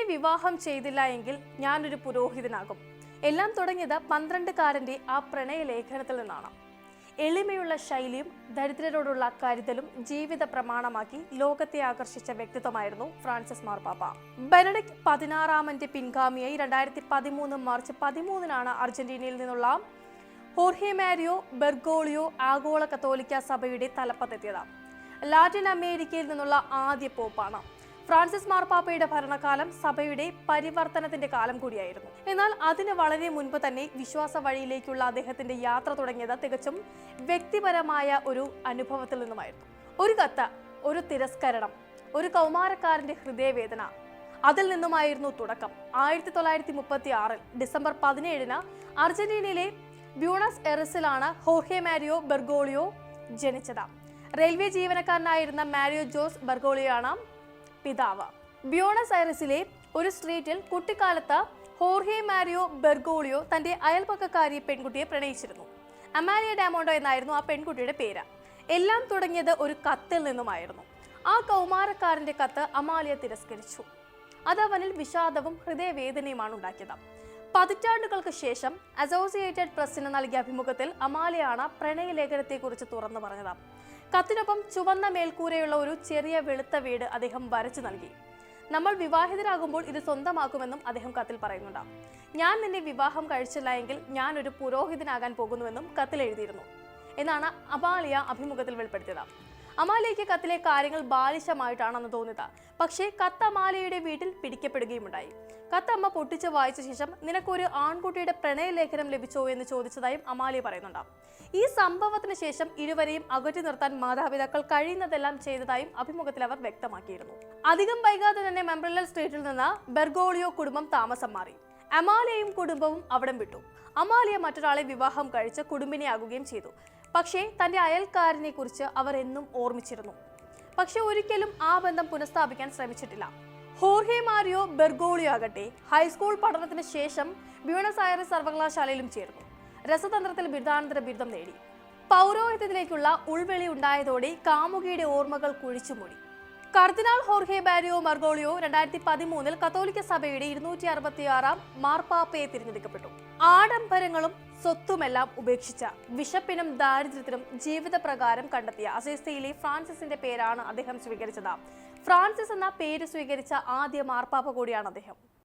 നിന്നെ വിവാഹം ചെയ്തില്ല എങ്കിൽ ഞാനൊരു പുരോഹിതനാകും. എല്ലാം തുടങ്ങിയത് പന്ത്രണ്ടുകാരന്റെ ആ പ്രണയ ലേഖനത്തിൽ നിന്നാണ്. എളിമയുള്ള ശൈലിയും ദരിദ്രരോടുള്ള കരുതലും ജീവിത പ്രമാണമാക്കി ലോകത്തെ ആകർഷിച്ച വ്യക്തിത്വമായിരുന്നു ഫ്രാൻസിസ് മാർപ്പാപ്പ ബെനഡിക് പതിനാറാമന്റെ പിൻഗാമിയായി രണ്ടായിരത്തി പതിമൂന്ന് മാർച്ച് പതിമൂന്നിനാണ് അർജന്റീനയിൽ നിന്നുള്ള ഹോർഹെ മാരിയോ ബെർഗോളിയോ ആഗോള കത്തോലിക്ക സഭയുടെ തലപ്പത്തെത്തിയത്. ലാറ്റിൻ അമേരിക്കയിൽ നിന്നുള്ള ആദ്യ പോപ്പാണ്. ഫ്രാൻസിസ് മാർപ്പാപ്പയുടെ ഭരണകാലം സഭയുടെ പരിവർത്തനത്തിന്റെ കാലം കൂടിയായിരുന്നു. എന്നാൽ അതിന് വളരെ മുൻപ് തന്നെ വിശ്വാസ വഴിയിലേക്കുള്ള അദ്ദേഹത്തിന്റെ യാത്ര തുടങ്ങിയത് തികച്ചും വ്യക്തിപരമായ ഒരു അനുഭവത്തിൽ നിന്നുമായിരുന്നു. ഒരു കത്ത് ഒരു തിരസ്കരണം ഒരു കൗമാരക്കാരന്റെ ഹൃദയവേദന അതിൽ നിന്നുമായിരുന്നു തുടക്കം. ആയിരത്തി തൊള്ളായിരത്തി മുപ്പത്തി ആറിൽ ഡിസംബർ പതിനേഴിന് അർജന്റീനയിലെ ബ്യൂണസ് എറിസിലാണ് ഹോഹെ മാരിയോ ബെർഗോളിയോ ജനിച്ചത്. റെയിൽവേ ജീവനക്കാരനായിരുന്ന മാരിയോ ജോസ് ബെർഗോളിയാണ് പിതാവ്. ബ്യൂണസ് ഐറസിലെ ഒരു സ്ട്രീറ്റിൽ കുട്ടിക്കാലത്ത് ഹോർഹെ മാരിയോ ബെർഗോളിയോ തന്റെ അയൽപക്കക്കാരി പെൺകുട്ടിയെ പ്രണയിച്ചിരുന്നു. അമാലിയ ഡാമോണ്ടോ എന്നായിരുന്നു ആ പെൺകുട്ടിയുടെ പേര്. എല്ലാം തുടങ്ങിയത് ഒരു കത്തിൽ നിന്നുമായിരുന്നു. ആ കൗമാരക്കാരന്റെ കത്ത് അമാലിയ തിരസ്കരിച്ചു. അത് അവനിൽ വിഷാദവും ഹൃദയവേദനയുമാണ് ഉണ്ടാക്കിയത്. പതിറ്റാണ്ടുകൾക്ക് ശേഷം അസോസിയേറ്റഡ് പ്രസിന് നൽകിയ അഭിമുഖത്തിൽ അമാലിയാണ് പ്രണയലേഖനത്തെക്കുറിച്ച് തുറന്നു പറഞ്ഞത്. കത്തിനൊപ്പം ചുവന്ന മേൽക്കൂരയുള്ള ഒരു ചെറിയ വെളുത്ത വീട് അദ്ദേഹം വരച്ചു നൽകി. നമ്മൾ വിവാഹിതരാകുമ്പോൾ ഇത് സ്വന്തമാക്കുമെന്നും അദ്ദേഹം കത്തിൽ പറയുന്നുണ്ട്. ഞാൻ നിന്നെ വിവാഹം കഴിച്ചില്ല എങ്കിൽ ഞാൻ ഒരു പുരോഹിതനാകാൻ പോകുന്നുവെന്നും കത്തിൽ എഴുതിയിരുന്നു. എന്നാണ് അബാലിയ അഭിമുഖത്തിൽ വെളിപ്പെടുത്തിയത്. അമാലിയയ്ക്ക് കത്തിലെ കാര്യങ്ങൾ ബാലിശമായിട്ടാണെന്ന് തോന്നിയത്. പക്ഷേ കത്ത് അമാലയുടെ വീട്ടിൽ പിടിക്കപ്പെടുകയുമുണ്ടായി. കത്ത് അമ്മ പൊട്ടിച്ച് വായിച്ച ശേഷം നിനക്കൊരു ആൺകുട്ടിയുടെ പ്രണയലേഖനം ലഭിച്ചോ എന്ന് ചോദിച്ചതായും അമാലിയ പറയുന്നുണ്ട്. ഈ സംഭവത്തിന് ശേഷം ഇരുവരെയും അകറ്റി നിർത്താൻ മാതാപിതാക്കൾ കഴിയുന്നതെല്ലാം ചെയ്തതായും അഭിമുഖത്തിൽ അവർ വ്യക്തമാക്കിയിരുന്നു. അധികം വൈകാതെ തന്നെ മെംബ്രലൽ സ്ട്രീറ്റിൽ നിന്ന് ബെർഗോളിയോ കുടുംബം താമസം മാറി. അമാലിയയും കുടുംബവും അവിടം വിട്ടു. അമാലിയ മറ്റൊരാളെ വിവാഹം കഴിച്ച് കുടുംബിനിയാകുകയും ചെയ്തു. പക്ഷേ തന്റെ അയൽക്കാരനെ കുറിച്ച് അവർ എന്നും ഓർമ്മിച്ചിരുന്നു. പക്ഷെ ഒരിക്കലും ആ ബന്ധം പുനഃസ്ഥാപിക്കാൻ ശ്രമിച്ചിട്ടില്ല. ഹോർഹെ മാരിയോ ബെർഗോളിയോ ആകട്ടെ ഹൈസ്കൂൾ പഠനത്തിന് ശേഷം ബ്യൂണസ് ആയറിസ് സർവകലാശാലയിലും ചേർന്നു. രസതന്ത്രത്തിൽ ബിരുദാനന്തര ബിരുദം നേടി. പൗരോഹിത്യത്തിലേക്കുള്ള ഉൾവെളി ഉണ്ടായതോടെ കാമുകിയുടെ ഓർമ്മകൾ കുഴിച്ചുമൂടി കർദിനാൾ ഹോർഹെ ബാരിയോ മർഗോളിയോ രണ്ടായിരത്തി പതിമൂന്നിൽ കത്തോലിക്ക സഭയുടെ ഇരുന്നൂറ്റി അറുപത്തിയാറാം മാർപ്പാപ്പയെ തിരഞ്ഞെടുക്കപ്പെട്ടു. ആഡംബരങ്ങളും സ്വത്തുമെല്ലാം ഉപേക്ഷിച്ച വിശപ്പിനും ദാരിദ്ര്യത്തിനും ജീവിതപ്രകാരം കണ്ടെത്തിയ അസേസ്തയിലെ ഫ്രാൻസിസിന്റെ പേരാണ് അദ്ദേഹം സ്വീകരിച്ചത്. ഫ്രാൻസിസ് എന്ന പേര് സ്വീകരിച്ച ആദ്യ മാർപ്പാപ്പ കൂടിയാണ് അദ്ദേഹം.